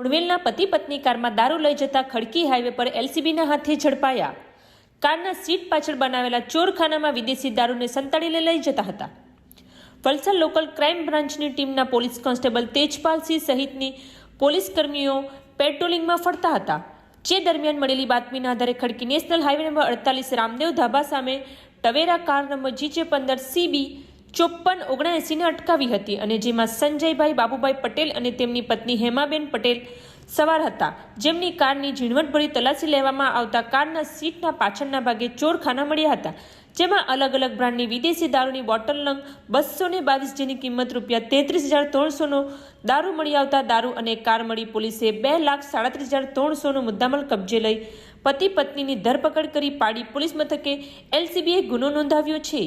મુણવેલના પતિ પત્ની કારમાં દારૂ લઈ જતા ખડકી હાઈવે પર એલસીબીના હાથે ઝડપાયા. કારના સીટ પાછળ બનાવેલા ચોરખાનામાં વિદેશી દારૂને સંતાડીને લઈ જતા હતા. વલસાડ લોકલ ક્રાઇમ બ્રાન્ચની ટીમના પોલીસ કોન્સ્ટેબલ તેજપાલસિંહ સહિતની પોલીસ કર્મીઓ પેટ્રોલિંગમાં ફરતા હતા. જે દરમિયાન મળેલી બાતમીના આધારે ખડકી નેશનલ હાઈવે નંબર અડતાલીસ રામદેવ ધાબા સામે ટવેરા કાર નંબર જીજે પંદર સીબી ચોપ્પન ઓગણએંસીને અટકાવી હતી અને જેમાં સંજયભાઈ બાબુભાઈ પટેલ અને તેમની પત્ની હેમાબેન પટેલ સવાર હતા. જેમની કારની ઝીણવટભરી તલાશી લેવામાં આવતા કારના સીટના પાછળના ભાગે ચોરખાના મળ્યા હતા. જેમાં અલગ અલગ બ્રાન્ડની વિદેશી દારૂની બોટલ નંગ બસો ને બાવીસ જેની કિંમત રૂપિયા તેત્રીસ હજાર ત્રણસોનો દારૂ મળી આવતા દારૂ અને કાર મળી પોલીસે બે લાખ સાડત્રીસ હજાર ત્રણસોનો મુદ્દામાલ કબજે લઈ પતિ પત્નીની ધરપકડ કરી પાડી પોલીસ મથકે એલસીબીએ ગુનો નોંધાવ્યો છે.